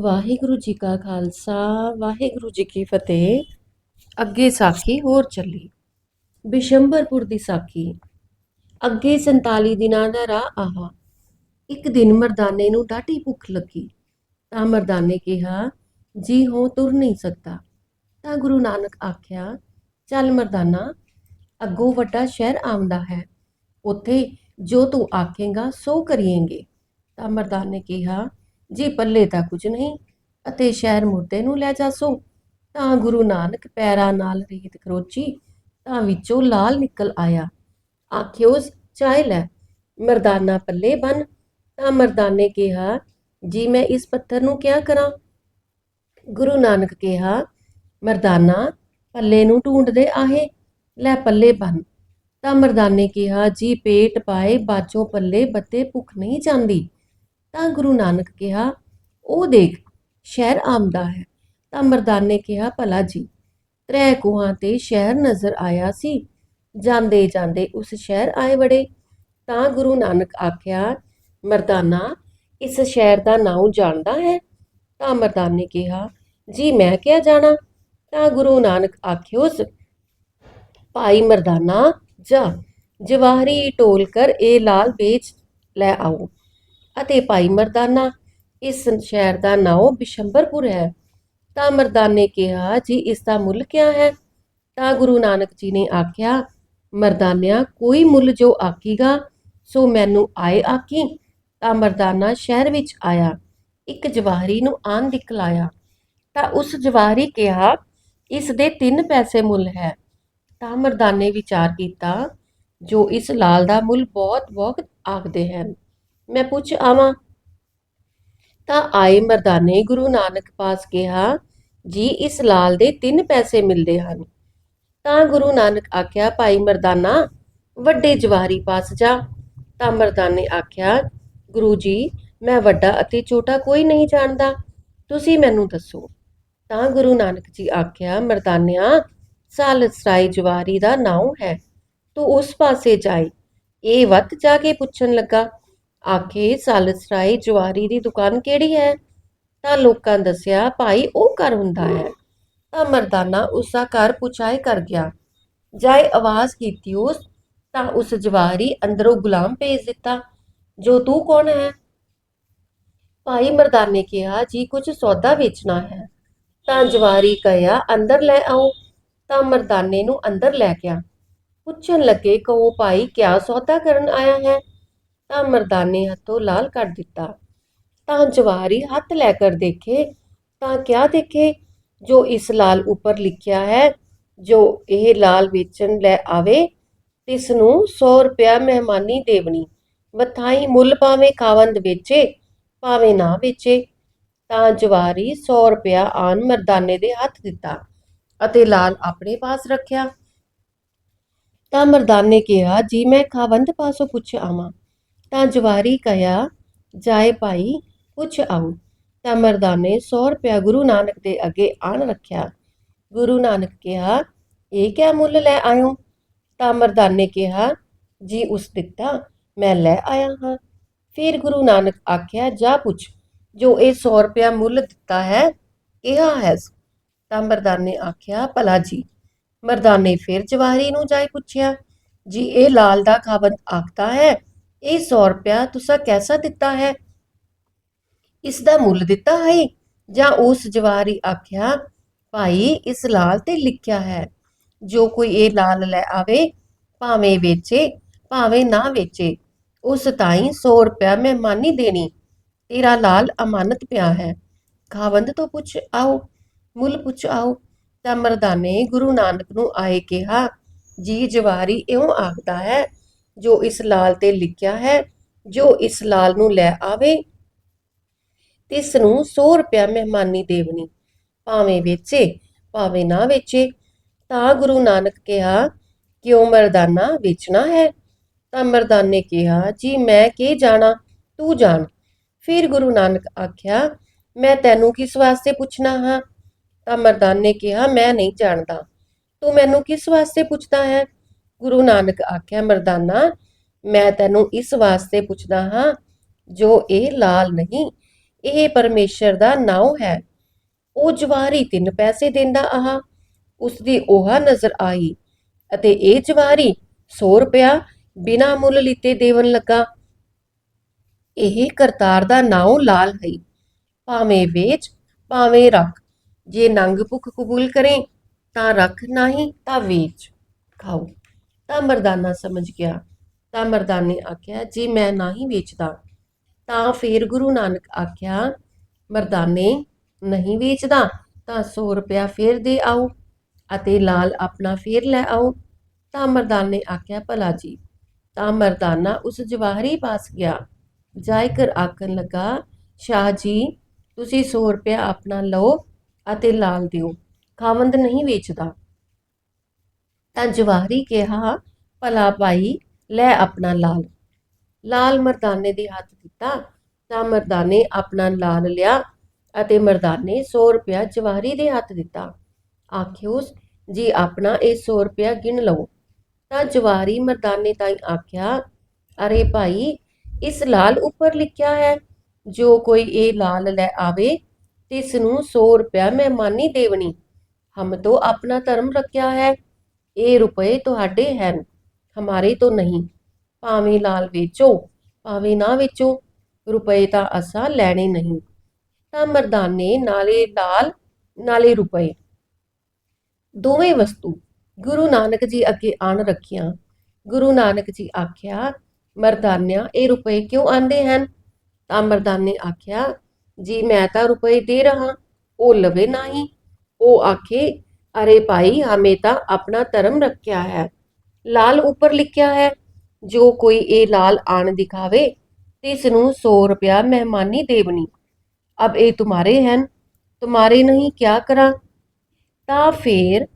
ਵਾਹਿਗੁਰੂ ਜੀ ਕਾ ਖਾਲਸਾ, ਵਾਹਿਗੁਰੂ ਜੀ ਕੀ ਫਤਿਹ। ਅੱਗੇ ਸਾਖੀ, ਹੋਰ ਚੱਲੀ। ਬਿਸ਼ੰਬਰਪੁਰ ਦੀ ਸਾਖੀ। ਅੱਗੇ 47 ਦਿਨਾਂ ਦਾ ਰਾਹ ਆਹਾ। ਇੱਕ ਦਿਨ ਮਰਦਾਨੇ ਨੂੰ ਡਾਢੀ ਭੁੱਖ ਲੱਗੀ। ਤਾਂ ਮਰਦਾਨੇ ਕਿਹਾ, ਜੀ ਹੋ, ਤੁਰ ਨਹੀਂ ਸਕਦਾ। ਤਾਂ ਗੁਰੂ ਨਾਨਕ ਆਖਿਆ, ਚੱਲ ਮਰਦਾਨਾ, ਅੱਗੋਂ ਵੱਡਾ ਸ਼ਹਿਰ ਆਉਂਦਾ ਹੈ। ਉੱਥੇ ਜੋ ਤੂੰ ਆਖੇਗਾ, ਸੋ ਕਰੀਏਂਗੇ। ਤਾਂ ਮਰਦਾਨੇ ਕਿਹਾ ਜੀ ਪੱਲੇ ਤਾਂ ਕੁਝ ਨਹੀਂ ਅਤੇ ਸ਼ਹਿਰ ਮੁਰਦੇ ਨੂੰ ਲੈ ਜਾਸੋ, ਤਾਂ ਗੁਰੂ ਨਾਨਕ ਪੈਰਾਂ ਨਾਲ ਰੀਤ ਖਰੋਚੀ ਤਾਂ ਵਿੱਚੋਂ ਲਾਲ ਨਿਕਲ ਆਇਆ। ਆਖਿਓ, ਚਾਹ ਲੈ, ਮਰਦਾਨਾ ਪੱਲੇ ਬਨ, ਤਾਂ ਮਰਦਾਨੇ ਕਿਹਾ, ਜੀ, ਮੈਂ ਇਸ ਪੱਥਰ ਨੂੰ ਕਿਆ ਕਰਾਂ? ਗੁਰੂ ਨਾਨਕ ਕਿਹਾ, ਮਰਦਾਨਾ, ਪੱਲੇ ਨੂੰ ਢੂੰਡਦੇ ਆਹੇ, ਲੈ ਪੱਲੇ ਬਨ। ਤਾਂ ਮਰਦਾਨੇ ਕਿਹਾ, ਜੀ, ਪੇਟ ਪਾਏ ਬਾਚੋ ਪੱਲੇ ਬੱਤੇ ਭੁੱਖ ਨਹੀਂ ਜਾਂਦੀ। ਤਾਂ ਗੁਰੂ ਨਾਨਕ ਕਿਹਾ, ਉਹ ਦੇਖ, ਸ਼ਹਿਰ ਆਮਦਾ ਹੈ। ਤਾਂ ਮਰਦਾਨੇ ਕਿਹਾ, ਭਲਾ ਜੀ, ਤ੍ਰੈ ਕੁਹਾਂ ਤੇ ਸ਼ਹਿਰ ਨਜ਼ਰ ਆਇਆ ਸੀ। ਜਾਂਦੇ ਜਾਂਦੇ ਉਸ ਸ਼ਹਿਰ ਆਏ ਵੜੇ। ਤਾਂ ਗੁਰੂ ਨਾਨਕ ਆਖਿਆ, ਮਰਦਾਨਾ, ਇਸ ਸ਼ਹਿਰ ਦਾ ਨਾਮ ਜਾਣਦਾ ਹੈ? ਤਾਂ ਮਰਦਾਨੇ ਕਿਹਾ, ਜੀ, ਮੈਂ ਕਿਹਾ ਜਾਣਾ। ਤਾਂ ਗੁਰੂ ਨਾਨਕ ਆਖਿਓਸ ਭਾਈ ਮਰਦਾਨਾ, ਜਾ, ਜਵਾਹਰੀ ਟੋਲ ਕਰ, ਇਹ ਲਾਲ ਵੇਚ ਲੈ ਆਓ। ਅਤੇ ਭਾਈ ਮਰਦਾਨਾ, ਇਸ ਸ਼ਹਿਰ ਦਾ ਨਾਮ ਬਿਸ਼ੰਬਰਪੁਰ ਹੈ। ਤਾਂ ਮਰਦਾਨੇ ਕਿਹਾ, ਜੀ, ਇਸ ਦਾ ਮੁੱਲ ਕਿਆ ਹੈ? ਤਾਂ ਗੁਰੂ ਨਾਨਕ ਜੀ ਨੇ ਆਖਿਆ, ਮਰਦਾਨਿਆ, ਕੋਈ ਮੁੱਲ ਜੋ ਆਕੀਗਾ ਸੋ ਮੈਨੂੰ ਆਏ ਆਕੀ ਤਾਂ ਮਰਦਾਨਾ ਸ਼ਹਿਰ ਵਿੱਚ ਆਇਆ, ਇੱਕ ਜਵਾਹਰੀ ਨੂੰ ਆਨ ਦਿਖਲਾਇਆ ਤਾਂ ਉਸ ਜਵਾਹਰੀ ਕਿਹਾ, ਇਸ ਦੇ ਤਿੰਨ ਪੈਸੇ ਮੁੱਲ ਹੈ। ਤਾਂ ਮਰਦਾਨੇ ਵਿਚਾਰ ਕੀਤਾ, ਜੋ ਇਸ ਲਾਲ ਦਾ ਮੁੱਲ ਬਹੁਤ ਬਹੁਤ ਆਖਦੇ ਹਨ। ਮੈਂ ਪੁੱਛ ਆਵਾਂ। ਤਾਂ ਆਏ ਮਰਦਾਨੇ ਗੁਰੂ ਨਾਨਕ ਪਾਸ ਕਿਹਾ, ਜੀ, ਇਸ ਲਾਲ ਦੇ ਤਿੰਨ ਪੈਸੇ ਮਿਲਦੇ ਹਨ। ਤਾਂ ਗੁਰੂ ਨਾਨਕ ਆਖਿਆ, ਭਾਈ ਮਰਦਾਨਾ, ਵੱਡੇ ਜਵਾਰੀ ਪਾਸ ਜਾ। ਤਾਂ ਮਰਦਾਨੇ ਆਖਿਆ, ਗੁਰੂ ਜੀ, ਮੈਂ ਵੱਡਾ ਅਤੇ ਛੋਟਾ ਕੋਈ ਨਹੀਂ ਜਾਣਦਾ। ਤੁਸੀਂ ਮੈਨੂੰ ਦੱਸੋ। ਤਾਂ ਗੁਰੂ ਨਾਨਕ ਜੀ ਆਖਿਆ, ਮਰਦਾਨਿਆ ਸਾਲਸਰਾਈ ਜਵਾਰੀ ਦਾ ਨਾਮ ਹੈ। ਤੂੰ ਉਸ ਪਾਸੇ ਜਾਈ ਇਹ ਵਤ ਜਾ ਕੇ ਪੁੱਛਣ ਲੱਗਾ। ਆਖੇ ਸਾਲਸਰਾਈ ਜਵਾਰੀ ਦੀ ਦੁਕਾਨ ਕਿਹੜੀ ਹੈ? ਤਾਂ ਲੋਕਾਂ ਦੱਸਿਆ, ਭਾਈ, ਉਹ ਘਰ ਹੁੰਦਾ ਹੈ। ਤਾਂ ਮਰਦਾਨਾ ਉਸ ਦਾ ਘਰ ਪੁੱਛਾਏ ਕਰ ਗਿਆ। ਜਾਏ ਆਵਾਜ਼ ਕੀਤੀ ਉਸ, ਤਾਂ ਉਸ ਜਵਾਰੀ ਅੰਦਰੋਂ ਗੁਲਾਮ ਭੇਜ ਦਿੱਤਾ, ਜੋ ਤੂੰ ਕੌਣ ਹੈ? ਭਾਈ ਮਰਦਾਨੇ ਕਿਹਾ, ਜੀ, ਕੁਝ ਸੌਦਾ ਵੇਚਣਾ ਹੈ। ਤਾਂ ਜਵਾਰੀ ਕਹਿਆ ਅੰਦਰ ਲੈ ਆਓ। ਤਾਂ ਮਰਦਾਨੇ ਨੂੰ ਅੰਦਰ ਲੈ ਗਿਆ। ਪੁੱਛਣ ਲੱਗੇ, ਕਹੋ ਭਾਈ, ਕਿਆ ਸੌਦਾ ਕਰਨ ਆਇਆ ਹੈ? ਤਾਂ ਮਰਦਾਨੇ ਹੱਥੋਂ ਲਾਲ ਕਰ ਦਿੱਤਾ। ਤਾਂ ਜਵਾਰੀ ਹੱਥ ਲੈ ਕਰ ਦੇਖੇ, ਤਾਂ ਕਿਆ ਦੇਖੇ? ਜੋ ਇਸ ਲਾਲ ਉੱਪਰ ਲਿਖਿਆ ਹੈ, ਜੋ ਇਹ ਲਾਲ ਵੇਚਣ ਲੈ ਆਵੇ, ਤਿਸ ਨੂੰ 100 ਰੁਪਇਆ ਮਹਿਮਾਨੀ ਦੇਵਣੀ। ਮਥਾਈ ਮੁੱਲ ਪਾਵੇਂ ਖਾਵੰਦ ਵੇਚੇ, ਭਾਵੇਂ ਨਾ ਵੇਚੇ। ਤਾਂ ਜਵਾਰੀ 100 ਰੁਪਇਆ ਆਨ ਮਰਦਾਨੇ ਦੇ ਹੱਥ ਦਿੱਤਾ ਅਤੇ ਲਾਲ ਆਪਣੇ ਪਾਸ ਰੱਖਿਆ। ਤਾਂ ਮਰਦਾਨੇ ਕਿਹਾ, ਜੀ, ਮੈਂ ਖਾਵੰਦ ਪਾਸੋਂ ਪੁੱਛ ਆਵਾਂ। ਤਾਂ ਜਵਾਰੀ ਕਹਿਆ ਜਾਏ ਭਾਈ, ਪੁੱਛ ਆਉ। ਤਾਂ ਮਰਦਾਨੇ 100 ਰੁਪਇਆ ਗੁਰੂ ਨਾਨਕ ਦੇ ਅੱਗੇ ਆਣ ਰੱਖਿਆ। ਗੁਰੂ ਨਾਨਕ ਕਿਹਾ, ਇਹ ਕਿਆ ਮੁੱਲ ਲੈ ਆਇਓ? ਤਾਂ ਮਰਦਾਨੇ ਕਿਹਾ, ਜੀ ਉਸ ਦਿੱਤਾ, ਮੈਂ ਲੈ ਆਇਆ ਹਾਂ। ਫਿਰ ਗੁਰੂ ਨਾਨਕ ਆਖਿਆ, ਜਾ ਪੁੱਛ, ਜੋ ਇਹ 100 ਰੁਪਇਆ ਮੁੱਲ ਦਿੱਤਾ ਹੈ, ਕਿਹਾ ਹੈ? ਤਾਂ ਮਰਦਾਨੇ ਆਖਿਆ, ਭਲਾ ਜੀ। ਮਰਦਾਨੇ ਫਿਰ ਜਵਾਹਰੀ ਨੂੰ ਜਾਇ ਪੁੱਛਿਆ, ਜੀ ਇਹ ਲਾਲ ਦਾ ਖਾਵੰਦ ਆਖਦਾ ਹੈ ਇਹ 100 ਰੁਪਇਆ ਤੁਸੀਂ ਕੈਸਾ ਦਿੱਤਾ ਹੈ? ਇਸ ਦਾ ਮੁੱਲ ਦਿੱਤਾ ਹੈ? ਜਾਂ ਉਸ ਜਵਾਰੀ ਆਖਿਆ, ਭਾਈ, ਇਸ ਲਾਲ ਤੇ ਲਿਖਿਆ ਹੈ, ਜੋ ਕੋਈ ਇਹ ਲਾਲ ਲੈ ਆਵੇ, ਭਾਵੇਂ ਵੇਚੇ, ਭਾਵੇਂ ਨਾ ਵੇਚੇ, ਉਸ ਤਾਈਂ 100 ਰੁਪਇਆ ਮਹਿਮਾਨੀ ਦੇਣੀ, ਤੇਰਾ ਲਾਲ ਅਮਾਨਤ ਪਿਆ ਹੈ। ਖਾਵੰਦ ਤੋਂ ਪੁੱਛ ਆਓ, ਮੁੱਲ ਪੁੱਛ ਆਓ। ਤਾਂ ਮਰਦਾਨੇ ਗੁਰੂ ਨਾਨਕ ਨੂੰ ਆਏ ਕਿਹਾ, ਜੀ ਜਵਾਰੀ ਇਉਂ ਆਖਦਾ ਹੈ ਜੋ ਇਸ ਲਾਲ ਤੇ ਲਿਖਿਆ ਹੈ, ਜੋ ਇਸ ਲਾਲ ਨੂੰ ਲੈ ਆਵੇ, ਤਿਸ ਨੂੰ 100 ਰੁਪਇਆ ਮਹਿਮਾਨੀ ਦੇਵਣੀ ਭਾਵੇਂ ਵੇਚੇ, ਭਾਵੇਂ ਨਾ ਵੇਚੇ। ਤਾਂ ਗੁਰੂ ਨਾਨਕ ਕਿਹਾ, ਕਿਉਂ ਮਰਦਾਨਾ ਵੇਚਣਾ ਹੈ? ਤਾਂ ਮਰਦਾਨੇ ਕਿਹਾ, ਜੀ, ਮੈਂ ਕੀ ਜਾਣਾ? ਤੂੰ ਜਾਣ। ਫਿਰ ਗੁਰੂ ਨਾਨਕ ਆਖਿਆ, ਮੈਂ ਤੈਨੂੰ ਕਿਸ ਵਾਸਤੇ ਪੁੱਛਣਾ ਹਾਂ? ਤਾਂ ਮਰਦਾਨੇ ਕਿਹਾ, ਮੈਂ ਨਹੀਂ ਜਾਣਦਾ। ਤੂੰ ਮੈਨੂੰ ਕਿਸ ਵਾਸਤੇ ਪੁੱਛਦਾ ਹੈ? ਗੁਰੂ ਨਾਨਕ ਆਖਿਆ, ਮਰਦਾਨਾ, ਮੈਂ ਤੈਨੂੰ ਇਸ ਵਾਸਤੇ ਪੁੱਛਦਾ ਹਾਂ, ਜੋ ਇਹ ਲਾਲ ਨਹੀਂ, ਇਹ ਪਰਮੇਸ਼ਰ ਦਾ ਨਾਉ ਹੈ। ਉਹ ਜਵਾਰੀ ਤਿੰਨ ਪੈਸੇ ਦਿੰਦਾ ਆਹ ਉਸ ਦੀ ਉਹਾ ਨਜ਼ਰ ਆਈ ਅਤੇ ਇਹ ਜਵਾਰੀ 100 ਰੁਪਇਆ ਬਿਨਾ ਮੁੱਲ ਲਿੱਤੇ ਦੇਵਨ ਲੱਗਾ। ਇਹ ਕਰਤਾਰ ਦਾ ਨਾਉ ਲਾਲ ਹੈ। ਭਾਵੇਂ ਵੇਚ, ਭਾਵੇਂ ਰੱਖ, ਜੇ ਨੰਗ ਭੁੱਖ ਕਬੂਲ ਕਰੇ, ਤਾਂ ਰੱਖ, ਨਹੀਂ ਤਾਂ ਵੇਚ। ਖਾਓ। ਤਾਂ ਮਰਦਾਨਾ ਸਮਝ ਗਿਆ, ਤਾਂ ਮਰਦਾਨੇ ਆਖਿਆ, ਜੀ ਮੈਂ ਨਹੀਂ ਵੇਚਦਾ, ਤਾਂ ਫੇਰ ਗੁਰੂ ਨਾਨਕ ਆਖਿਆ, ਮਰਦਾਨੇ ਨਹੀਂ ਵੇਚਦਾ, ਤਾਂ 100 ਰੁਪਇਆ ਫੇਰ ਦੇ ਆਓ ਅਤੇ ਲਾਲ ਆਪਣਾ ਫੇਰ ਲੈ ਆਓ। ਤਾਂ ਮਰਦਾਨੇ ਆਖਿਆ, ਭਲਾ ਜੀ, ਤਾਂ ਮਰਦਾਨਾ ਉਸ ਜਵਾਹਰੀ ਪਾਸ ਗਿਆ। ਜਾਇਕਰ ਆਖਣ ਲੱਗਾ, ਸ਼ਾਹ ਜੀ, ਤੁਸੀਂ 100 ਰੁਪਇਆ ਆਪਣਾ ਲਓ ਅਤੇ ਲਾਲ ਦਿਓ, ਖਾਵੰਦ ਨਹੀਂ ਵੇਚਦਾ। ਤਾਂ ਜਵਾਹਰੀ ਕਿਹਾ, ਭਲਾ ਭਾਈ, ਲੈ ਆਪਣਾ ਲਾਲ। ਲਾਲ ਮਰਦਾਨੇ ਦੇ ਹੱਥ ਦਿੱਤਾ, ਤਾਂ ਮਰਦਾਨੇ ਆਪਣਾ ਲਾਲ ਲਿਆ ਅਤੇ ਮਰਦਾਨੇ 100 ਰੁਪਇਆ ਜਵਾਹਰੀ ਦੇ ਹੱਥ ਦਿੱਤਾ। ਆਖਿਓਸ ਜੀ ਆਪਣਾ ਇਹ 100 ਰੁਪਇਆ ਗਿਣ ਲਓ ਤਾਂ ਜਵਾਰੀ ਮਰਦਾਨੇ ਤਾਈ ਆਖਿਆ, ਅਰੇ ਭਾਈ, ਇਸ ਲਾਲ ਉੱਪਰ ਲਿਖਿਆ ਹੈ, ਜੋ ਕੋਈ ਇਹ ਲਾਲ ਲੈ ਆਵੇ, ਤਿਸ ਨੂੰ 100 ਰੁਪਇਆ ਮਹਿਮਾਨੀ ਦੇਵਣੀ। ਹਮ ਤੋਂ ਆਪਣਾ ਧਰਮ ਰੱਖਿਆ ਹੈ ਇਹ ਰੁਪਏ ਤੁਹਾਡੇ ਹਨ, ਹਮਾਰੇ ਤੋਂ ਨਹੀਂ। ਭਾਵੇਂ ਲਾਲ ਵੇਚੋ, ਭਾਵੇਂ ਨਾ ਵੇਚੋ, ਰੁਪਏ ਤਾਂ ਅਸਾਂ ਲੈਣੇ ਨਹੀਂ। ਤਾਂ ਮਰਦਾਨੇ ਨਾਲੇ ਲਾਲ, ਨਾਲੇ ਰੁਪਏ। ਦੋਵੇਂ ਵਸਤੂ ਗੁਰੂ ਨਾਨਕ ਜੀ ਅੱਗੇ ਆਣ ਰੱਖੀਆਂ। ਗੁਰੂ ਨਾਨਕ ਜੀ ਆਖਿਆ, ਮਰਦਾਨਿਆਂ, ਇਹ ਰੁਪਏ ਕਿਉਂ ਆਂਦੇ ਹਨ? ਤਾਂ ਮਰਦਾਨੇ ਆਖਿਆ, ਜੀ ਮੈਂ ਤਾਂ ਰੁਪਏ ਦੇ ਰਹਾ, ਉਹ ਲਵੇ ਨਹੀਂ। ਉਹ ਆਖੇ ਅਰੇ ਭਾਈ ਹਮੇ ਤਾਂ ਆਪਣਾ ਧਰਮ ਰੱਖਿਆ ਹੈ। ਲਾਲ ਉੱਪਰ ਲਿਖਿਆ ਹੈ, ਜੋ ਕੋਈ ਇਹ ਲਾਲ ਆਣ ਦਿਖਾਵੇ ਤਿਸ ਨੂੰ 100 ਰੁਪਇਆ ਮਹਿਮਾਨੀ ਦੇਵਨੀ। ਅਬ ਇਹ ਤੁਮਾਰੇ ਹਨ, ਤੁਮਾਰੇ ਨਹੀਂ ਕਿਆ ਕਰਾਂ? ਤਾਂ ਫੇਰ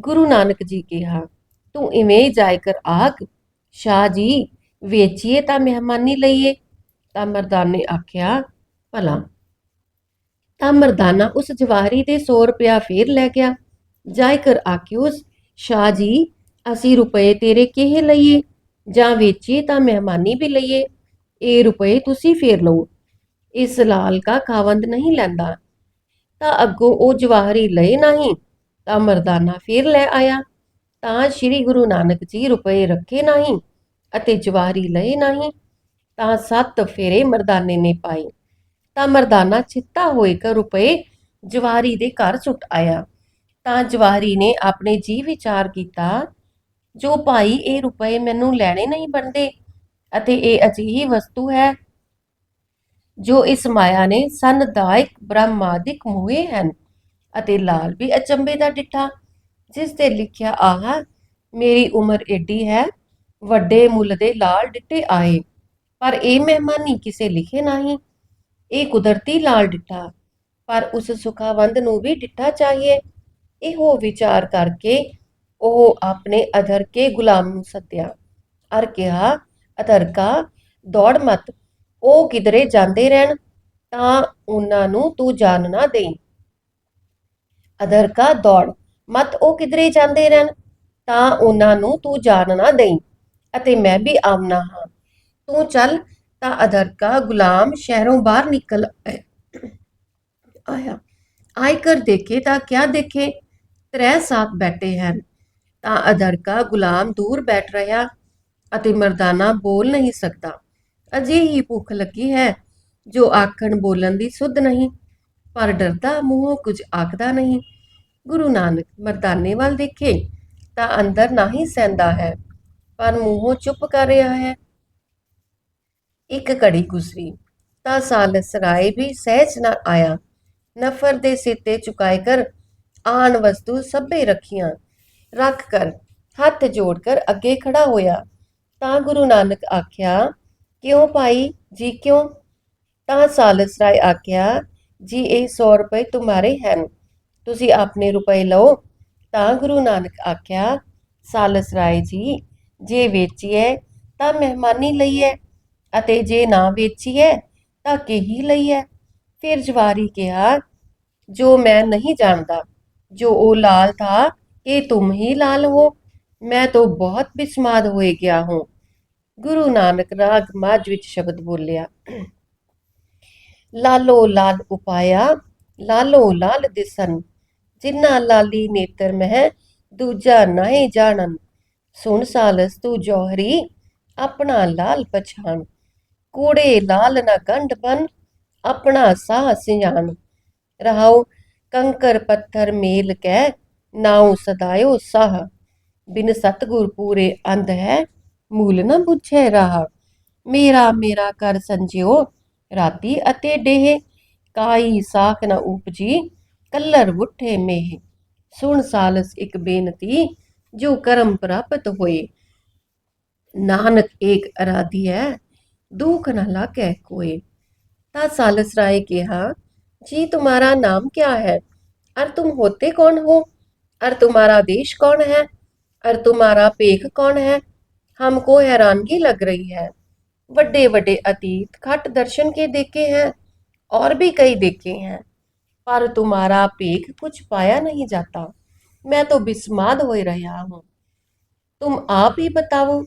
ਗੁਰੂ ਨਾਨਕ ਜੀ ਕਿਹਾ, ਤੂੰ ਇਵੇਂ ਜਾਇ ਕਰ ਆਖ, ਸ਼ਾਹ ਜੀ, ਵੇਚੀਏ ਤਾਂ ਮਹਿਮਾਨੀ ਲਈਏ। ਤਾਂ ਮਰਦਾਨੇ ਆਖਿਆ, ਭਲਾ। ਤਾਂ ਮਰਦਾਨਾ ਉਸ ਜਵਾਹਰੀ ਦੇ 100 ਰੁਪਇਆ ਫੇਰ ਲੈ ਗਿਆ। ਜਾਇਕਰ ਕਰ ਸ਼ਾਹ ਜੀ, ਅਸੀਂ ਰੁਪਏ ਤੇਰੇ ਕਿਹੇ ਲਈਏ? ਜਾਂ ਵੇਚੀਏ ਤਾਂ ਮਹਿਮਾਨੀ ਵੀ ਲਈਏ? ਇਹ ਰੁਪਏ ਤੁਸੀਂ ਫੇਰ ਲਓ। ਇਸ ਲਾਲ ਕਾ ਖਾਵੰਦ ਨਹੀਂ ਲੈਂਦਾ। ਤਾਂ ਅੱਗੋਂ ਉਹ ਜਵਾਹਰੀ ਲਏ ਨਹੀਂ, ਤਾਂ ਮਰਦਾਨਾ ਫੇਰ ਲੈ ਆਇਆ। ਤਾਂ ਸ੍ਰੀ ਗੁਰੂ ਨਾਨਕ ਜੀ ਰੁਪਏ ਰੱਖੇ ਨਹੀਂ ਅਤੇ ਜਵਾਹਰੀ ਲਏ ਨਹੀਂ, ਤਾਂ ਸੱਤ ਫੇਰੇ ਮਰਦਾਨੇ ਨੇ ਪਾਏ। ਤਾਂ ਮਰਦਾਨਾ ਚਿੱਤਾ ਹੋਏ ਕਰ ਰੁਪਏ ਜਵਾਹਰੀ ਦੇ ਘਰ ਸੁੱਟ ਆਇਆ। ਤਾਂ ਜਵਾਹਰੀ ਨੇ ਆਪਣੇ ਜੀ ਵਿਚਾਰ ਕੀਤਾ, ਜੋ ਭਾਈ ਇਹ ਰੁਪਏ ਮੈਨੂੰ ਲੈਣੇ ਨਹੀਂ ਬਣਦੇ ਅਤੇ ਇਹ ਅਜਿਹੀ ਵਸਤੂ ਹੈ, ਜੋ ਇਸ ਮਾਇਆ ਨੇ ਸੰਦਾਇਕ ਬ੍ਰਹਮਾਦਿਕ ਮੋਹੇ ਹਨ ਅਤੇ ਲਾਲ ਵੀ ਅਚੰਬੇ ਦਾ ਡਿੱਠਾ, ਜਿਸ ਤੇ ਲਿਖਿਆ, ਆਹ, ਮੇਰੀ ਉਮਰ ਏਡੀ ਹੈ, ਵੱਡੇ ਮੁੱਲ ਦੇ ਲਾਲ ਡਿੱਟੇ ਆਏ, ਪਰ ਇਹ ਮਹਿਮਾਨੀ ਕਿਸੇ ਲਿਖੇ ਨਹੀਂ, ਇਹ ਕੁਦਰਤੀ ਲਾਲ ਡਿੱਟਾ ਪਰ ਉਸ ਸੁਖਾਵੰਦ ਨੂੰ ਵੀ ਡਿੱਠਾ ਚਾਹੀਏ। ਇਹੋ ਵਿਚਾਰ ਕਰਕੇ ਉਹ ਆਪਣੇ ਅਧਰ ਗੁਲਾਮ ਨੂੰ ਸੱਦਿਆ। ਅਰ ਕਿਹਾ ਅਧਰ ਦੌੜ ਮਤ, ਉਹ ਕਿਧਰੇ ਜਾਂਦੇ ਰਹਿਣ, ਤਾਂ ਉਹਨਾਂ ਨੂੰ ਤੂੰ ਜਾਣ ਨਾ ਦੇਈ। ਅਧਰ ਦੌੜ ਮਤ, ਉਹ ਕਿਧਰੇ ਜਾਂਦੇ ਰਹਿਣ, ਤਾਂ ਉਹਨਾਂ ਨੂੰ ਤੂੰ ਜਾਣ ਨਾ ਦੇਈ, ਅਤੇ ਮੈਂ ਵੀ ਆਵਨਾ ਹਾਂ। ਤੂੰ ਚੱਲ। ਤਾਂ ਅਧਰਕਾ ਗੁਲਾਮ ਸ਼ਹਿਰੋਂ ਬਾਹਰ ਨਿਕਲ ਆਇਆ। ਆਇਆ। ਆਇ ਕਰ ਦੇਖੇ ਤਾਂ ਕਿਆ ਦੇਖੇ? ਤ੍ਰੈ ਸਾਥ ਬੈਠੇ ਹਨ। ਤਾਂ ਅਧਰਕਾ ਗੁਲਾਮ ਦੂਰ ਬੈਠ ਰਿਹਾ ਅਤੇ ਮਰਦਾਨਾ ਬੋਲ ਨਹੀਂ ਸਕਦਾ। ਅਜੇ ਹੀ ਭੁੱਖ ਲੱਗੀ ਹੈ ਜੋ ਆਖਣ ਬੋਲਣ ਦੀ ਸੁੱਧ ਨਹੀਂ, ਪਰ ਡਰਦਾ ਮੂੰਹੋਂ ਕੁਝ ਆਖਦਾ ਨਹੀਂ। ਗੁਰੂ ਨਾਨਕ ਮਰਦਾਨੇ ਵੱਲ ਦੇਖੇ ਤਾਂ ਅੰਦਰ ਨਹੀਂ ਸਹਿੰਦਾ ਹੈ, ਪਰ ਮੂੰਹੋਂ ਚੁੱਪ ਕਰ ਰਿਹਾ ਹੈ। ਇੱਕ ਘੜੀ ਗੁਜ਼ਰੀ ਤਾਂ ਸਾਲਸ ਰਾਏ ਵੀ ਸਹਿਜ ਨਾ ਆਇਆ। ਨਫਰ ਦੇ ਸਿੱਤੇ ਚੁਕਾਏ ਕਰ ਆਣ ਵਸਤੂ ਸਭੇ ਰੱਖੀਆਂ। ਰੱਖ ਕਰ, ਹੱਥ ਜੋੜ ਕਰ ਅੱਗੇ ਖੜਾ ਹੋਇਆ। ਤਾਂ ਗੁਰੂ ਨਾਨਕ ਆਖਿਆ, ਕਿਉਂ ਭਾਈ ਜੀ, ਕਿਉਂ? ਤਾਂ ਸਾਲਸ ਰਾਏ ਆਖਿਆ, ਜੀ, ਇਹ 100 ਰੁਪਏ ਤੁਹਾਰੇ ਹਨ। ਤੁਸੀਂ ਆਪਣੇ ਰੁਪਏ ਲਓ। ਤਾਂ ਗੁਰੂ ਨਾਨਕ ਆਖਿਆ, ਸਾਲਸ ਰਾਏ ਜੀ, ਜੇ ਵੇਚੀਏ ਤਾਂ ਮਹਿਮਾਨੀ ਲਈਏ ਅਤੇ ਜੇ ਨਾ ਵੇਚੀਏ ਤਾਂ ਕਹੀ ਲਈਏ ਫਿਰ ਜਵਾਰੀ ਕਿਹਾ, ਜੋ ਮੈਂ ਨਹੀਂ ਜਾਣਦਾ जो वो लाल था कि तुम ही लाल हो मैं तो बहुत बिस्माद होए गया हूँ ਗੁਰੂ ਨਾਨਕ ਰਾਗ ਮਾਝ ਵਿੱਚ ਸ਼ਬਦ ਬੋਲਿਆ ਲਾਲੋ ਲਾਲ ਉਪਾਇਆ ਲਾਲੋ ਲਾਲ ਦਿਸਨ ਜਿਨ੍ਹਾਂ ਲਾਲੀ ਨੇਤਰ ਮਹਿ ਦੂਜਾ ਨਾਹੀ ਜਾਣਨ ਸੁਣ ਸਾਲਸ ਤੂੰ ਜੋਹਰੀ ਆਪਣਾ ਲਾਲ ਪਛਾਣ ਕੂੜੇ ਲਾਲ ਨਾ ਗੰਢ ਬਨ ਆਪਣਾ ਸਾਹ ਸਿਆਣ ਰਹਾਉ ਕੰਕਰ ਪੱਥਰ ਮੇਲ ਕੈ ਨਾਉ ਸਦਾਇਓ ਸਾਹ। ਬਿਨ ਸਤਗੁਰ ਪੂਰੇ ਅੰਧ ਹੈ, ਮੂਲ ਨਾ ਬੁੱਝੇ ਰਹਾ। ਮੇਰਾ ਮੇਰਾ ਕਰ ਸੰਜਿਓ, ਰਾਤੀ ਅਤੇ ਡੇਹ। ਕਾਈ ਸਾਖ ਨਾ ਉਪਜੀ, ਕੱਲਰ ਉੱਠੇ ਮੇਹ। ਸੁਣ ਸਾਲਸ ਇੱਕ ਬੇਨਤੀ, ਜੋ ਕਰਮ ਪ੍ਰਾਪਤ ਹੋਏ। ਨਾਨਕ ਏਕ ਅਰਾਧੀ ਹੈ, ਦੁਖ ਨਾ ਲਾਗੇ ਕੋਈ ਤਾਂ ਸਾਲਸ ਰਾਏ ਕਿਹਾ जी तुम्हारा नाम क्या है और तुम होते कौन हो और तुम्हारा देश कौन है और तुम्हारा पेख कौन है हमको हैरानगी लग रही है बड़े बड़े अतीत खट दर्शन के देखे हैं और भी कई देखे हैं पर तुम्हारा पेख कुछ पाया नहीं जाता मैं तो बिस्माद हो रहा हूँ तुम आप ही बताओ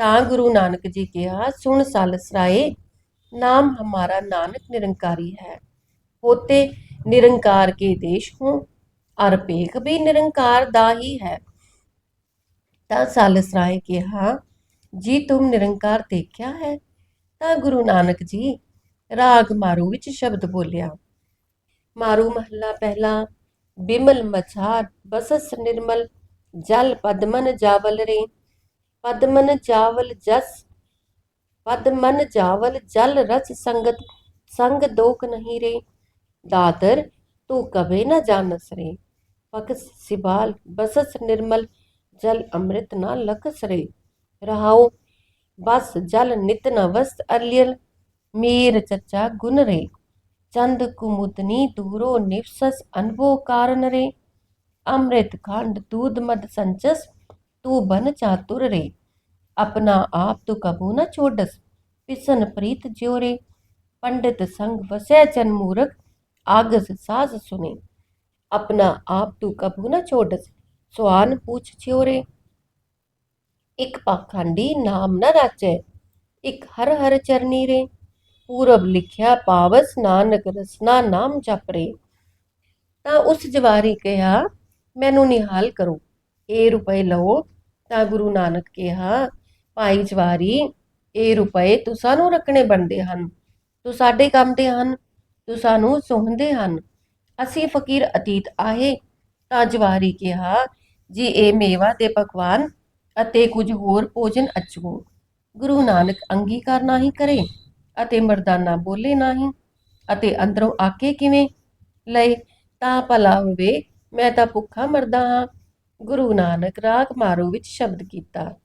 ਤਾਂ ਗੁਰੂ ਨਾਨਕ ਜੀ ਕਿਹਾ ਸੁਣ ਸਾਲਸ ਰਾਏ ਨਾਮ ਹਮਾਰਾ ਨਾਨਕ ਨਿਰੰਕਾਰੀ ਹੈ ਹੋਤੇ ਨਿਰੰਕਾਰ ਕੇ ਦੇਸ਼ ਹੂੰ, ਅਰ ਵੀ ਨਿਰੰਕਾਰ ਦਾ ਹੀ ਹੈ। ਤਾਂ ਸਾਲਸ ਰਾਏ ਕਿਹਾ, ਜੀ, ਤੁਮ ਨਿਰੰਕਾਰ ਦੇਖਿਆ ਹੈ? ਤਾਂ ਗੁਰੂ ਨਾਨਕ ਜੀ ਰਾਗ ਮਾਰੂ ਵਿੱਚ ਸ਼ਬਦ ਬੋਲਿਆ। ਮਾਰੂ ਮਹੱਲਾ ਪਹਿਲਾ, ਬਿਮਲ ਮਛਾਰ, ਬਸਸ ਨਿਰਮਲ, ਜਲ ਪਦਮਨ ਜਾਵਲ ਰੇ। ਪਦਮਨ ਜਾਵਲ ਜਸ, ਪਦਮਨ ਜਾਵਲ ਜਲ ਰਸ ਸੰਗਤ, ਸੰਗ ਦੋਖ ਨਹੀਂ ਰੇ। दादर, तू कभी न जानस रे पक्स सिबाल, बसस निर्मल, जल अमृत न लखस रे रहाओ, बस जल नित न वस अलियल, मीर चचा गुन रे। चंद कुमुदनी दूरो निवसस अनबो कारण रे। अमृत खंड दूध मद संचस, तू बन चातुर रे। अपना आप तू कबू न छोडस, पिसन प्रीत ज्योरे। पंडित संग वसै जन मूर्ख आगस सास सुने अपना आप तू कबू न छोडस सुआन पूछ छियोरे ਇੱਕ ਪਾਖੰਡੀ ਨਾਮ ਨ ਰਾਚੈ ਇੱਕ ਹਰ ਹਰ ਚਰਨੀ ਰੇ ਪੂਰਬ ਲਿਖਿਆ ਪਾਵਸ ਨਾਨਕ ਰਸਨਾ ਨਾਮ ਜਪ ਰੇ ਤਾਂ ਉਸ ਜਵਾਰੀ ਕਿਹਾ ਮੈਨੂੰ ਨਿਹਾਲ ਕਰੋ ਇਹ ਰੁਪਏ ਲਓ ਤਾਂ ਗੁਰੂ ਨਾਨਕ ਕਿਹਾ ਭਾਈ ਜਵਾਰੀ ਇਹ ਰੁਪਏ ਤੁਸਾਂ ਨੂੰ ਰੱਖਣੇ ਬਣਦੇ ਹਨ ਤੂੰ ਸਾਡੇ ਕੰਮ ਦੇ ਹਨ ਤੂੰ ਸਾਨੂੰ ਸੋਹੰਦੇ ਹਨ। ਅਸੀਂ ਫਕੀਰ ਅਤੀਤ ਆਏ ਤਾਂ ਜਵਾਰੀ ਕਿਹਾ, ਜੀ, ਇਹ ਮੇਵਾ ਤੇ ਪਕਵਾਨ ਅਤੇ ਕੁਝ ਹੋਰ ਭੋਜਨ ਅਚੂ ਗੁਰੂ ਨਾਨਕ ਅੰਗੀਕਾਰ ਨਹੀਂ ਕਰੇ ਅਤੇ ਮਰਦਾਨਾ ਬੋਲੇ ਨਹੀਂ ਅਤੇ ਅੰਦਰੋਂ ਆਕੇ ਕਿਵੇਂ? ਲਏ ਤਾਂ ਭਲਾ ਹੋਵੇ, ਮੈਂ ਤਾਂ ਭੁੱਖਾ ਮਰਦਾ ਹਾਂ। ਗੁਰੂ ਨਾਨਕ ਰਾਗ ਮਾਰੂ ਵਿੱਚ ਸ਼ਬਦ ਕੀਤਾ।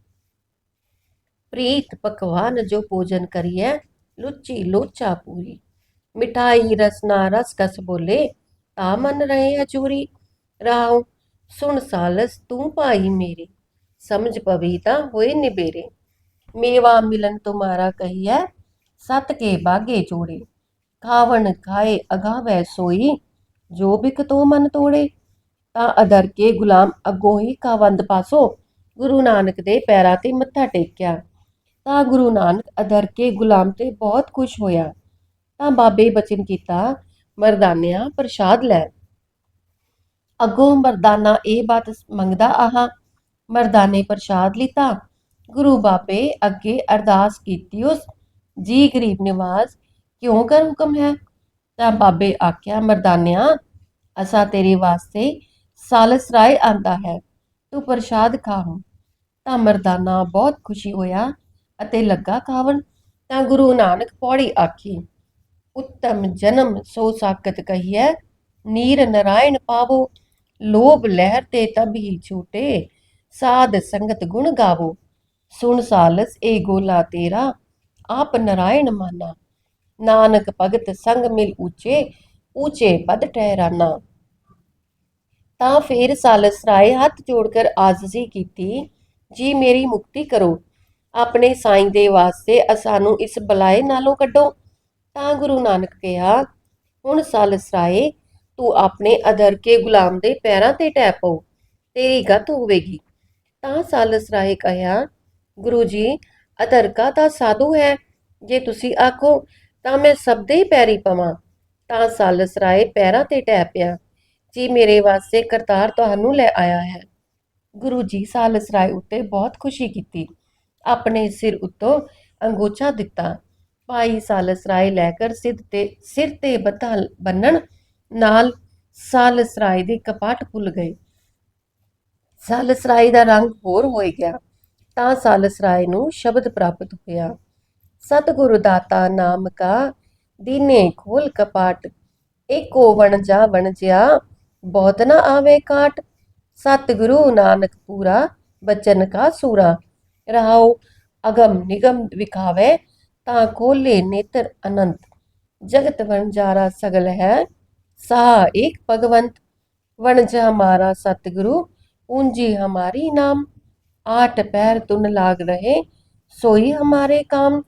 ਪ੍ਰੀਤ, ਪਕਵਾਨ ਜੋ ਭੋਜਨ ਕਰੀਏ ਲੁੱਚੀ ਲੋਚਾ ਪੂਰੀ। ਮਿਠਾਈ, ਰਸਨਾ, ਰਸ ਕਸ ਬੋਲੇ, ਤਾ ਮਨ ਰਹੇ ਅਚੂਰੀ ਰਾਉ ਸੁਣ ਸਾਲਸ, ਤੂੰ ਭਾਈ ਮੇਰੇ, ਸਮਝ ਪਵੀ ਤਾਂ ਹੋਏ ਨਿਬੇਰੇ। ਮੇਵਾ ਮਿਲਨ ਤੁਮਾਰਾ ਕਹੀਐ, ਸਤ ਕੇ ਬਾਗੇ ਜੋੜੇ। ਖਾਵਣ ਖਾਏ ਅਗਾਵੈ ਸੋਈ, ਜੋ ਬਿਕ ਤੋ ਮਨ ਤੋੜੇ। ਤਾਂ ਅਦਰ ਕੇ ਗੁਲਾਮ ਅੱਗੋਂ ਹੀ ਕਾਵੰਦ ਪਾਸੋ, ਗੁਰੂ ਨਾਨਕ ਦੇ ਪੈਰਾਂ ਤੇ ਮੱਥਾ ਟੇਕਿਆ। ਤਾਂ ਗੁਰੂ ਨਾਨਕ ਅਦਰ ਕੇ ਗੁਲਾਮ ਤੇ ਬਹੁਤ ਖੁਸ਼ ਹੋਇਆ। ਤਾਂ ਬਾਬੇ ਬਚਨ ਕੀਤਾ, ਮਰਦਾਨਿਆ ਪ੍ਰਸ਼ਾਦ ਲੈ ਅੱਗੋਂ ਮਰਦਾਨਾ ਇਹ ਬਾਤ ਮੰਗਦਾ, ਆਹਾ, ਮਰਦਾਨੇ ਪ੍ਰਸ਼ਾਦ ਲਿਤਾ। ਗੁਰੂ ਬਾਬੇ ਅੱਗੇ ਅਰਦਾਸ ਕੀਤੀ, ਉਸ ਜੀ ਗਰੀਬ ਨਿਵਾਸ ਕਿਉਂ ਕਰ ਹੁਕਮ ਹੈ? ਤਾਂ ਬਾਬੇ ਆਖਿਆ, ਮਰਦਾਨਿਆ, ਅਸਾ ਤੇਰੇ ਵਾਸਤੇ ਸਾਲਸ ਰਾਏ ਆਂਦਾ ਹੈ, ਤੂੰ ਪ੍ਰਸ਼ਾਦ ਖਾਹੋ ਤਾਂ ਮਰਦਾਨਾ ਬਹੁਤ ਖੁਸ਼ੀ ਹੋਇਆ ਅਤੇ ਲੱਗਾ ਖਾਵਣ ਤਾਂ ਗੁਰੂ ਨਾਨਕ ਪੌੜੀ ਆਖੀ ਉੱਤਮ ਜਨਮ ਸੋ ਸਾਕਤ ਕਹੀਐ। ਨੀਰ ਨਰਾਇਣ ਪਾਵੋ, ਲੋਭ ਲਹਿਰ ਤੇ ਤਬ ਹੀ ਛੂਟੇ। ਸਾਧ ਸੰਗਤ ਗੁਣ ਗਾਵੋ, ਸੁਣ ਸਾਲਸ ਏ ਗੋਲਾ ਤੇਰਾ, ਆਪ ਨਰਾਇਣ ਮਾਨਾ। ਨਾਨਕ ਭਗਤ ਸੰਗ ਮਿਲ ਉੱਚੇ ਉੱਚੇ ਪਦ ਠਹਿਰਾਨਾ। ਤਾਂ ਫੇਰ ਸਾਲਸ ਰਾਏ ਹੱਥ ਜੋੜ ਕਰ ਆਜ਼ਜੀ ਕੀਤੀ, ਜੀ ਮੇਰੀ ਮੁਕਤੀ ਕਰੋ। ਆਪਣੇ ਸਾਈਂ ਦੇ ਵਾਸਤੇ ਸਾਨੂੰ ਇਸ ਬਲਾਏ ਨਾਲੋਂ ਕੱਢੋ। ਤਾਂ ਗੁਰੂ ਨਾਨਕ ਕਿਹਾ, ਹੁਣ ਸਾਲਸ ਰਾਏ ਤੂੰ ਆਪਣੇ ਅਦਰ ਕੇ ਗੁਲਾਮ ਦੇ ਪੈਰਾਂ ਤੇ ਟੈ ਪਾਓ ਤੇਰੀ ਗਤ ਹੋਵੇਗੀ। ਤਾਂ ਸਾਲਸ ਰਾਏ ਕਹਿਆ ਗੁਰੂ ਜੀ ਅਤਰਕਾ ਤਾਂ ਸਾਧੂ ਹੈ। ਜੇ ਤੁਸੀਂ ਆਖੋ ਤਾਂ ਮੈਂ ਸਭ ਦੇ ਪੈਰੀ ਪਵਾਂ। ਤਾਂ ਸਾਲਸ ਰਾਏ ਪੈਰਾਂ ਤੇ ਟੈ ਪਿਆ। ਜੀ, ਮੇਰੇ ਵਾਸਤੇ ਕਰਤਾਰ ਤੁਹਾਨੂੰ ਲੈ ਆਇਆ ਹੈ। ਗੁਰੂ ਜੀ ਸਾਲਸ ਰਾਏ ਉੱਤੇ ਬਹੁਤ ਖੁਸ਼ੀ ਕੀਤੀ। ਆਪਣੇ ਸਿਰ ਉੱਤੋਂ ਅੰਗੋਛਾ ਦਿੱਤਾ। ਭਾਈ ਸਾਲਸ ਰਾਏ ਲੈ ਕਰ ਸਿੱਧ ਤੇ ਸਿਰ ਤੇ ਬੱਧਾ ਬੰਨਣ, ਨਾਲ ਸਾਲਸ ਦੇ ਕਪਾਟ ਖੁੱਲ ਗਏ। ਸਾਲਸ ਦਾ ਰੰਗ ਹੋਰ ਹੋ ਗਿਆ, ਤਾਂ ਸਾਲਸ ਨੂੰ ਸ਼ਬਦ ਪ੍ਰਾਪਤ ਹੋਇਆ। ਸਤਿਗੁਰੂ ਦਾਤਾ ਨਾਮ ਕਾ, ਦੀਨੇ ਖੋਲ ਕਪਾਟ, ਏਕੋ ਵਣ ਜਾ ਵਣ ਜਿਆ, ਬਹੁਤ ਨਾ ਆਵੇ ਕਾਟ। ਸਤਿਗੁਰੂ ਨਾਨਕ ਪੂਰਾ, ਬਚਨ ਕਾ ਸੂਰਾ। ਰਹਾਉ ਅਗਮ ਨਿਗਮ ਵਿਖਾਵੇ ਤਾਂ ਖੋਲੇ ਨੇਤਰ ਅਨੰਤ। ਜਗਤ ਵਣਜਾਰਾ ਸਗਲ ਹੈ ਸਾ ਏਕ ਭਗਵੰਤ। ਵਣਜ ਹਮਾਰਾ ਸਤਿਗੁਰੂ ਪੂੰਜੀ ਹਮਾਰੀ ਨਾਮ। ਆਠ ਪੈਰ ਤੁਨ ਲਾਗ ਰਹੇ, ਸੋਈ ਹਮਾਰੇ ਕਾਮ।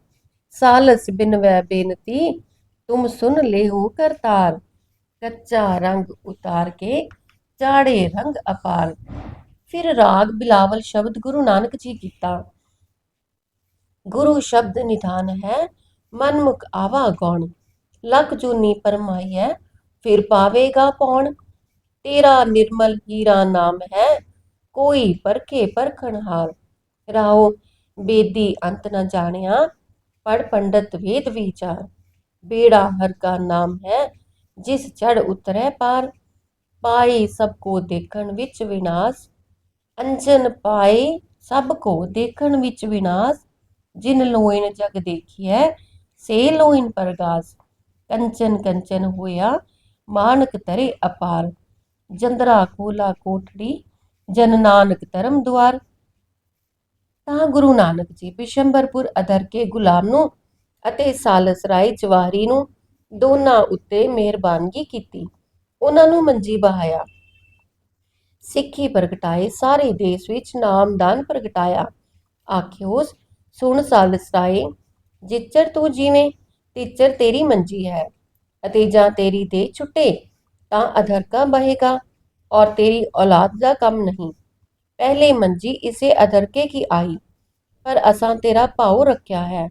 ਸਾਲਸ ਬਿਨ ਵੈ ਬੇਨਤੀ, ਤੁਮ ਸੁਨ ਲੇਹੋ ਕਰਤਾਰ। ਕੱਚਾ ਰੰਗ ਉਤਾਰ ਕੇ ਚਾੜੇ ਰੰਗ ਅਪਾਰ। ਫਿਰ ਰਾਗ ਬਿਲਾਵਲ ਸ਼ਬਦ ਗੁਰੂ ਨਾਨਕ ਜੀ ਕੀਤਾ। ਗੁਰੂ ਸ਼ਬਦ ਨਿਧਾਨ ਹੈ ਮਨਮੁਖ ਆਵਾ ਗੌਣ ਲਖ ਜੂਨੀ ਪਰਮਾਈ ਹੈ ਫਿਰ ਪਾਵੇਗਾ ਪੌਣ ਤੇਰਾ ਨਿਰਮਲ ਹੀਰਾ ਨਾਮ ਹੈ ਕੋਈ ਪਰਖੇ ਪਰਖਣ ਹਾਰ ਰਾਓ ਬੇਦੀ ਅੰਤ ਨ ਜਾਣਿਆ ਪੜ ਪੰਡਤ ਵੇਦ ਵਿਚਾਰ ਬੇੜਾ ਹਰ ਕਾ ਨਾਮ ਹੈ ਜਿਸ ਚੜ ਉਤਰੈ ਪਾਰ ਪਾਈ ਸਭ ਕੋ ਦੇਖਣ ਵਿੱਚ ਵਿਨਾਸ਼ ਅੰਜਨ ਪਾਏ ਸਭ ਕੋ ਦੇਖਣ ਵਿੱਚ ਵਿਨਾਸ਼ ਜਿਨ ਲੋਇਨ ਜਗ ਦੇਖੀਐ, ਸੇ ਲੋਇਨ ਪਰਗਾਸ, ਕੰਚਨ ਕੰਚਨ ਹੋਇਆ, ਮਾਨਕ ਤਰੇ ਅਪਾਰ। ਜੰਦਰਾ ਕੋਲਾ ਕੋਠੜੀ, ਜਨ ਨਾਨਕ ਧਰਮ ਦੁਆਰ। ਤਾਂ ਗੁਰੂ ਨਾਨਕ ਜੀ ਬਿਸ਼ੰਬਰਪੁਰ ਅਦਰ ਕੇ ਗੁਲਾਮ ਨੂੰ ਅਤੇ ਸਾਲਸ ਰਾਏ ਜਵਾਰੀ ਨੂੰ ਦੋਨਾਂ ਉੱਤੇ ਮਿਹਰਬਾਨਗੀ ਕੀਤੀ। ਉਹਨਾਂ ਨੂੰ ਮੰਜੀ ਬਹਾਇਆ। ਸਿੱਖੀ ਪ੍ਰਗਟਾਏ, ਸਾਰੇ ਦੇਸ਼ ਵਿੱਚ ਨਾਮਦਾਨ ਪ੍ਰਗਟਾਇਆ। ਆਖਿਓਸ ਸੁਣ ਸਾਲਸ ਰਾਏ ਜਿੱਚਰ ਤੂੰ ਜੀਵੇਂ ਤਿੱਚਰ ਤੇਰੀ ਮੰਜੀ ਹੈ ਅਤੇ ਜਾਂ ਤੇਰੀ ਦੇ ਛੁੱਟੇ ਤਾਂ ਅਧਰ ਕਾ ਬਹੇਗਾ और तेरी औलाद ਦਾ ਕੰਮ ਨਹੀਂ ਪਹਿਲੇ ਮੰਜੀ ਇਸੇ ਅਦਰਕੇ ਕੀ ਆਈ ਪਰ ਅਸਾਂ ਤੇਰਾ ਭਾਉ ਰੱਖਿਆ ਹੈ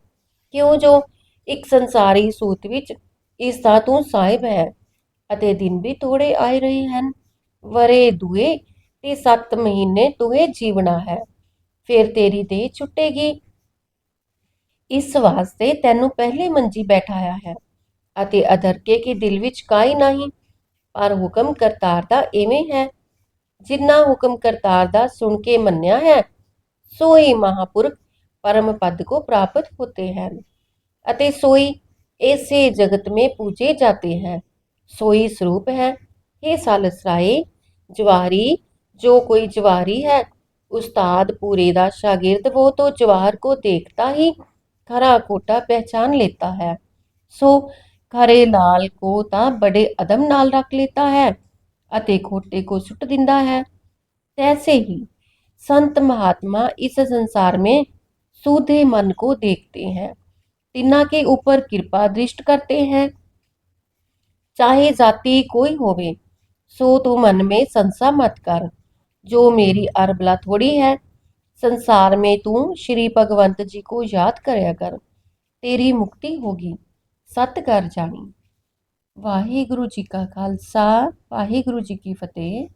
ਕਿਉਂ ਜੋ ਇੱਕ ਸੰਸਾਰੀ ਸੂਤ ਵਿੱਚ ਇਸ ਦਾ ਤੂੰ ਸਾਹਿਬ ਹੈ ਅਤੇ ਦਿਨ ਵੀ ਥੋੜੇ ਆਏ ਰਹੇ ਹਨ ਵਰੇ ਦੁਏ ਤੇ 7 ਮਹੀਨੇ ਤੁਹੇ ਜੀਵਣਾ ਹੈ ਫਿਰ ਤੇਰੀ ਦੇਹ ਛੁੱਟੇਗੀ ਇਸ ਵਾਸਤੇ ਤੈਨੂੰ ਪਹਿਲੇ ਮੰਜੀ ਬੈਠਾਇਆ ਹੈ ਅਤੇ ਅਦਰਕੇ ਕੇ ਦਿਲ ਵਿੱਚ ਕਾਈ ਨਹੀਂ ਪਰ ਹੁਕਮ ਕਰਤਾਰ ਦਾ ਐਵੇਂ ਹੈ ਜਿੰਨਾ ਹੁਕਮ ਕਰਤਾਰ ਦਾ ਸੁਣ ਕੇ ਮੰਨਿਆ ਹੈ ਸੋਈ ਮਹਾਪੁਰਖ परम पद को प्राप्त होते हैं अतः सोई ऐसे जगत में पूजे जाते हैं सोई स्वरूप है हे सालस राय जवारी जो कोई जवारी है उस्ताद पूरे दा शागिर्द वो तो जवाहर को देखता ही खरा खोटा पहचान लेता है सो ਖਰੇ ਲਾਲ ਕੋ ਤਾਂ ਬੜੇ ਅਦਮ ਨਾਲ ਰੱਖ ਲੈਤਾ ਹੈ ਅਤੇ ਖੋਟੇ ਕੋ ਸੁੱਟ ਦਿੰਦਾ ਹੈ तैसे ही संत महात्मा इस संसार में सूधे मन को देखते हैं तिना के ऊपर कृपा दृष्ट करते हैं चाहे जाति कोई होवे सो तू मन में संसा मत कर जो मेरी अरबला थोड़ी है संसार में तू श्री भगवंत जी को याद करया कर तेरी मुक्ति होगी ਸਤ ਕਰ ਜਾਣੀ ਵਾਹਿਗੁਰੂ ਜੀ ਕਾ ਖਾਲਸਾ ਵਾਹਿਗੁਰੂ ਜੀ ਕੀ ਫਤਿਹ